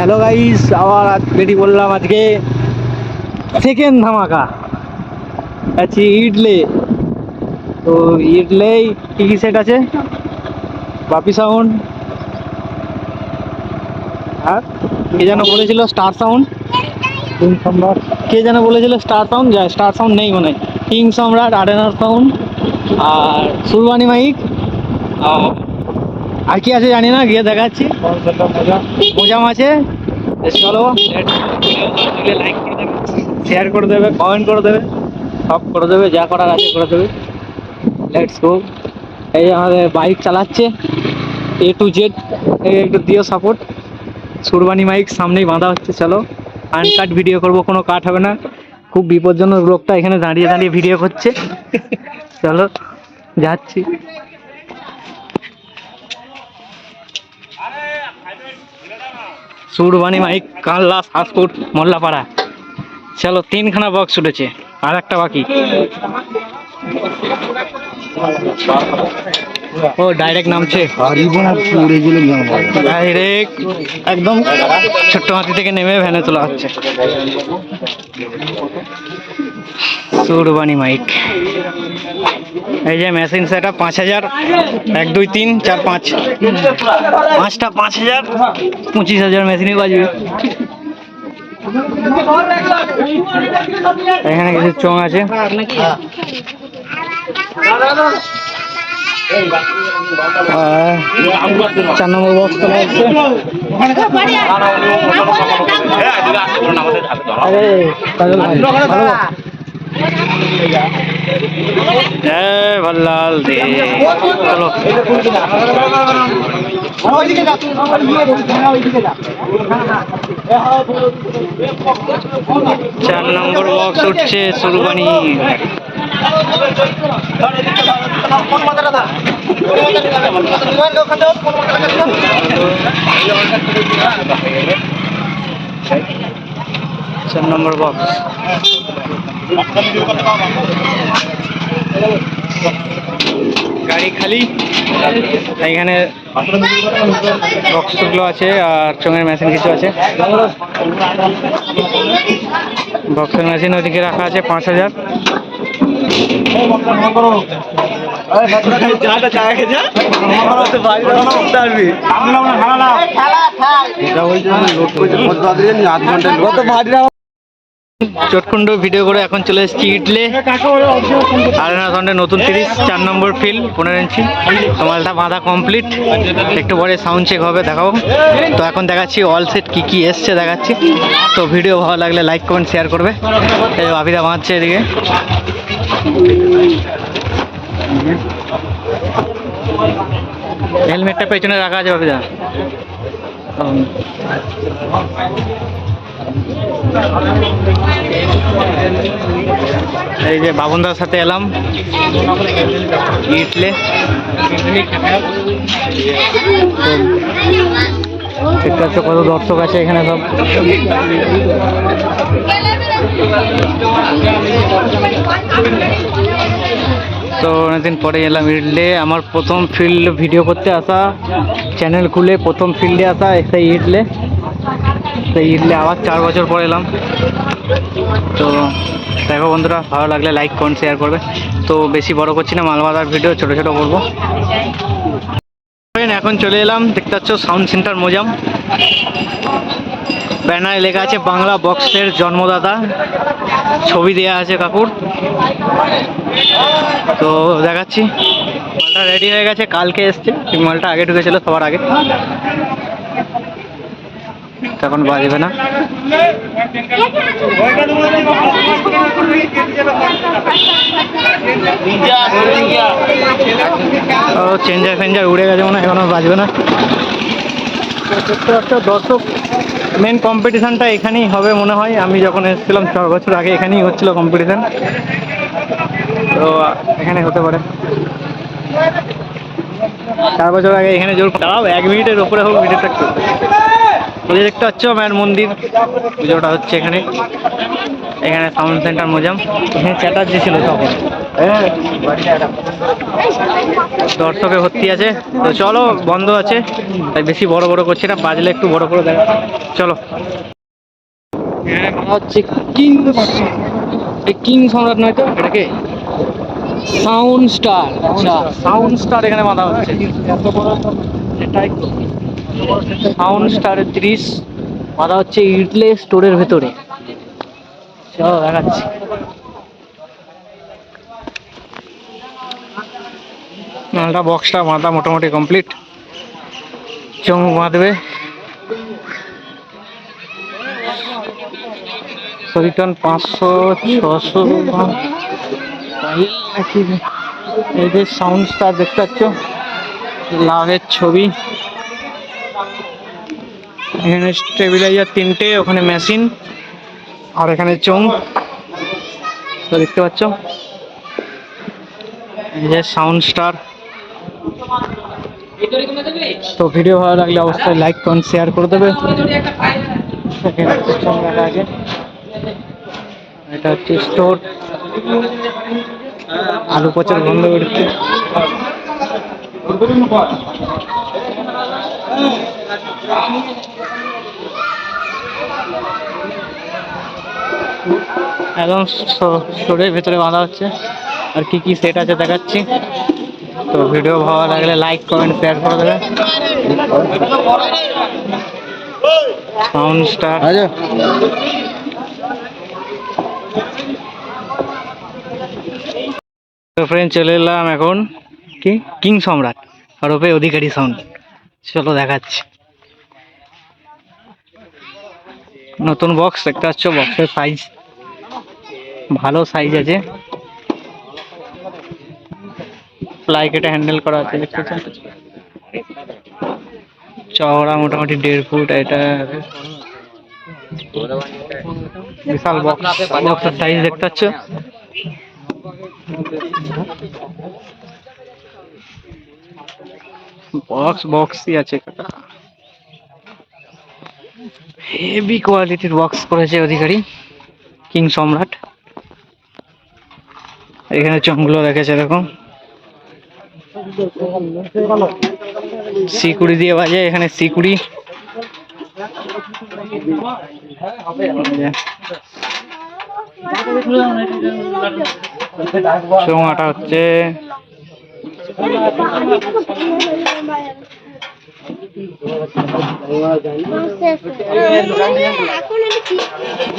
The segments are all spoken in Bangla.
হ্যালো গাইস আবার রেডি বললাম আজকে সেকেন্ড ধামাকা। আছি ইডলে। তো ইডলে কি কি সেট আছে? বাপি সাউন্ড আর কে যেন বলেছিল স্টার সাউন্ড সম্রাট কে যেন বলেছিল স্টার সাউন্ড যায় স্টার সাউন্ড নেই মনে কিং সম্রাট আরেনার সাউন্ড আর সুরবানি মাইক। আর আর কি আছে জানি না, গিয়ে দেখাচ্ছি। মোজাম আছে। চলো শেয়ার করে দেবে কমেন্ট করে দেবে। সব করে দেবে, যা করার আছে করে দেবে। লেটস গো এই আমাদের বাইক চালাচ্ছে। এ টু জেড একটু দিও সাপোর্ট সুরবানি মাইক সামনেই বাঁধা হচ্ছে, চলো। আনকাট ভিডিও করব, কোনো কাট হবে না। খুব বিপজ্জনক লোকটা এখানে দাঁড়িয়ে দাঁড়িয়ে ভিডিও করছে। চলো, যাচ্ছি। সুরবানি মাইক কাল্লা সাসপুর মোল্লাপাড়া। চলো, তিনখানা বক্স উঠেছে, আর একটা বাকি। ও ডাইরেক্ট নামছে। ডাইরেক্ট একদম ছোট্ট হাতি থেকে নেমে ভ্যানে তোলা হচ্ছে। সুরবানি মাইক এই যে মেশিন সেট পাঁচ হাজার, এক, দুই, তিন, চার, পাঁচ। পাঁচটা পাঁচ হাজার, পঁচিশ হাজার মেশিনে বাজবে। এখানে কিছু চং আছে। চার নম্বর বক্স তোলা হচ্ছে। ভালো। জয় ভল্লাল দে চলো। চার নম্বর বক্স উঠছে সুরবানি চার নম্বর বক্স গাড়ি খালি। এখানে বক্সগুলো আছে আর চোঙের মেশিন কিছু আছে। বক্সের মেশিন ওদিকে রাখা আছে পাঁচ হাজার। চটকুন্ড ভিডিও করে এখন চলে এসেছি ইটলে আরেনা সাউন্ডের নতুন তিরিশ চার নম্বর ফিল পনেরো ইঞ্চি। মালটা বাঁধা কমপ্লিট একটু পরে সাউন্ড চেক হবে, দেখাবো। তো এখন দেখাচ্ছি অল সেট কী কী এসছে দেখাচ্ছি। তো ভিডিও ভালো লাগলে লাইক কমেন্ট শেয়ার করবে। এই যে বাপিদা বাঁধছে এদিকে। হেলমেটটা পেছনে রাখা আছে হুম। এই যে বাবনদার সাথে এলাম। ইটলে আছে কত দর্শক আছে এখানে সব। তো অনেকদিন পরে এলাম ইডলে। আমার প্রথম ফিল্ড ভিডিও করতে আসা চ্যানেল খুলে প্রথম ফিল্ডে আসা সেই ইডলে। সেই ইডলে আবার চার বছর পরে এলাম। তো দেখো বন্ধুরা, ভালো লাগলে লাইক কমেন্ট শেয়ার করবে। তো বেশি বড় করছি না মালবাদার ভিডিও ছোট ছোট করব। এখন চলে এলাম, দেখতে পাচ্ছ সাউন্ড সেন্টার মোজাম। ব্যানারে লেখা আছে বাংলা বক্সের জন্মদাতা। ছবি দেয়া আছে কাকুর। তো দেখাচ্ছি। মালটা রেডি হয়ে গেছে, কালকে এসছে। মালটা আগে ঢুকেছিল সবার আগে। তখন বাজবে না। ও চেঞ্জার ফেঞ্জার উড়ে গেছে মনে হয়, এখনও বাজবে না। দর্শক মেন কম্পিটিশানটা এখানেই হবে মনে হয়। আমি যখন এসেছিলাম ছ বছর আগে এখানেই হচ্ছিল কম্পিটিশান তো, এখানে হতে পারে। চার বছর আগে এখানে জোর দাঁড়াও, এক মিনিটের ওপরে হোক ভিডিওটা একটু। ওই দেখতে পাচ্ছ মায়ের মন্দির। পুজোটা হচ্ছে এখানে। এখানে সাউন্ড সেন্টার মোজাম। এখানে চ্যাটার্জি ছিল তখন। দর্শকে ভর্তি আছে। তো চলো বন্ধ আছে। তাই বেশি বড় বড় করছি না বাজলে একটু বড় করে দেখা। চলো। হচ্ছে কিং কিং সম্রাট নয় তো? এটাকে সাউন্ড স্টার। আচ্ছা। সাউন্ড স্টার এখানে বাঁধা হচ্ছে। এটাই সাউন্ড স্টারের তিরিশ। বাঁধা হচ্ছে ইডলে স্টোরের ভেতরে। চলো দেখাচ্ছি। মালটা বক্সটা বাঁধা মোটামুটি কমপ্লিট চোখ বাঁধবে। রিটার্ন পাঁচশো, ছশো সাউন্ড স্টার দেখতে পাচ্ছ? ছবি। এখানে স্টেবিলাইজার তিনটে, ওখানে মেশিন আর এখানে চোং দেখতে পাচ্ছ? এই যে সাউন্ড স্টার তো ভিডিও ভালো লাগলে অবশ্যই লাইক কমেন্ট শেয়ার করে দেবে। এটা হচ্ছে স্টোর আলু পচার বন্ধ বেরোচ্ছে। একদম স্টোরের ভেতরে বাঁধা হচ্ছে। আর কি কি সেট আছে দেখাচ্ছি। তো ভিডিও ভালো লাগলে লাইক কমেন্ট শেয়ার করে দেবে সাউন্ড স্টার তো ফ্রেন্ড চলে এলাম এখন কি? কিং সম্রাট আর ওপে অধিকারী সাউন্ড চলো দেখাচ্ছি। নতুন বক্স দেখতে পাচ্ছ বক্সের সাইজ ভালো সাইজ আছে। প্লাই কেটে হ্যান্ডেল করা আছে, দেখতে পাচ্ছ চওড়া মোটামুটি দেড় ফুট, এটা বিশাল বক্স বক্সের সাইজ দেখতে পাচ্ছ? বক্স বক্সই আছে হেভি কোয়ালিটির বক্স করেছে অধিকারী কিং সম্রাট। এখানে চমগুলো রেখেছে এরকম। সিকুড়ি দিয়ে বাজে এখানে সিকুড়ি চোঙাটা হচ্ছে।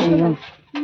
এখন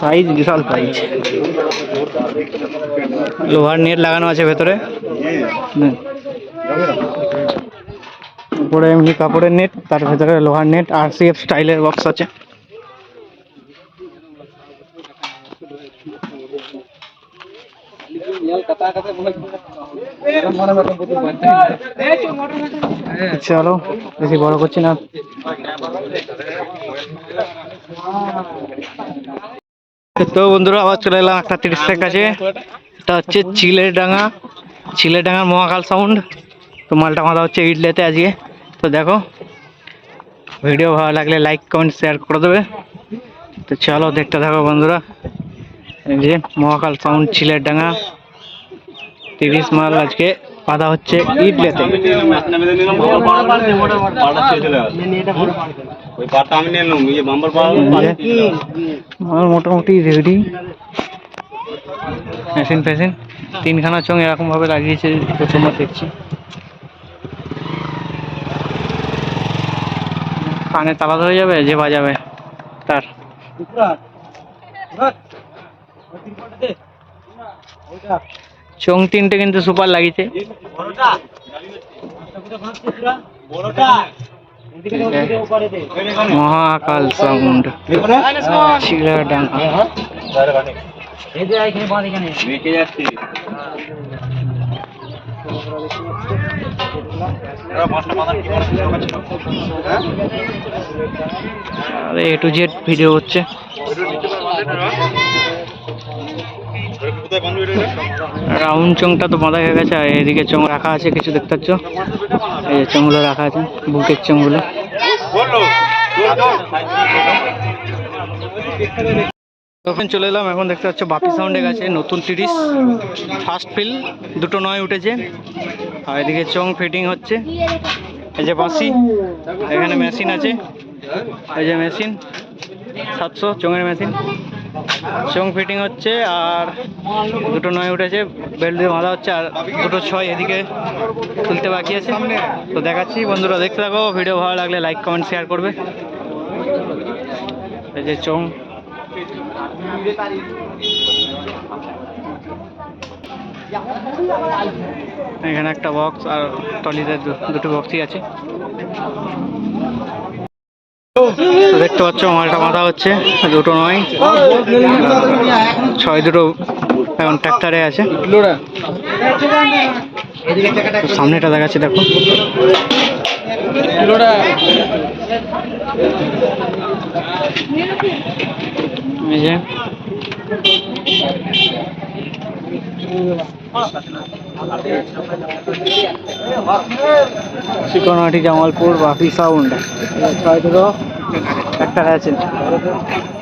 সাইজ বিশাল সাইজ লোহার নেট লাগানো আছে ভেতরে। উপরে এমনি কাপড়ের নেট, তার ভেতরে লোহার নেট আর সি এফ স্টাইলের বক্স আছে। চলো, বেশি বড় করছি না। তো বন্ধুরা, আবার চলে এলাম একটা তিরিশের কাছে। এটা হচ্ছে চিলের ডাঙা চিলের ডাঙার মহাকাল সাউন্ড তো মালটা মাথা হচ্ছে ইডলেতে আজকে। তো দেখো ভিডিও ভালো লাগলে লাইক কমেন্ট শেয়ার করে দেবে। তো চলো, দেখতে থাকো বন্ধুরা। এই যে মহাকাল সাউন্ড চিলের ডাঙা তিরিশ মাল আজকে বাঁধা হচ্ছে ইডলেতে। মোটামুটি রেডি মেশিন ফেশিন তিনখানা চং এরকম ভাবে লাগিয়েছে, প্রথমবার দেখছি। কানে তালা ধরে যাবে, যে বাজাবে, তার। চং তিনটে কিন্তু সুপার লাগিয়েছে মহাকাল সাউন্ড। আরে এ টু জেড ভিডিও হচ্ছে। রাউন্ড চোংটা তো বাঁধা হয়ে গেছে আর এদিকে চোং রাখা আছে কিছু দেখতে পাচ্ছ? এই যে চোঙগুলো রাখা আছে বুকের চোঙগুলো তখন চলে এলাম এখন দেখতে পাচ্ছ বাপি সাউন্ডে গেছে নতুন তিরিশ ফার্স্ট ফিল দুটো নয় উঠেছে। আর এদিকে চোং ফিটিং হচ্ছে। এই যে বাঁশি এখানে মেশিন আছে। এই যে মেশিন সাতশো চোঙের মেশিন চোং ফিটিং হচ্ছে আর দুটো নয় উঠেছে, বেল্ট দিয়ে বাঁধা হচ্ছে আর দুটো ছয় এদিকে তুলতে বাকি আছে। তো দেখাচ্ছি, বন্ধুরা দেখতে থাকো, ভিডিও ভালো লাগলে লাইক, কমেন্ট শেয়ার করবে। এই যে চোং এখানে একটা বক্স আর টলিতে দুটো বক্সই আছে। দেখতে পাচ্ছ, মালটা বাঁধা হচ্ছে, দুটো নয়। ছয় দুটো এখন ট্র্যাক্টরে আছে। সামনেটা দেখাচ্ছে, দেখো। এই যে। চিকনহাটি জামালপুর বাপি সাউন্ড ছয় দুটো ট্র্যাক্টর আছে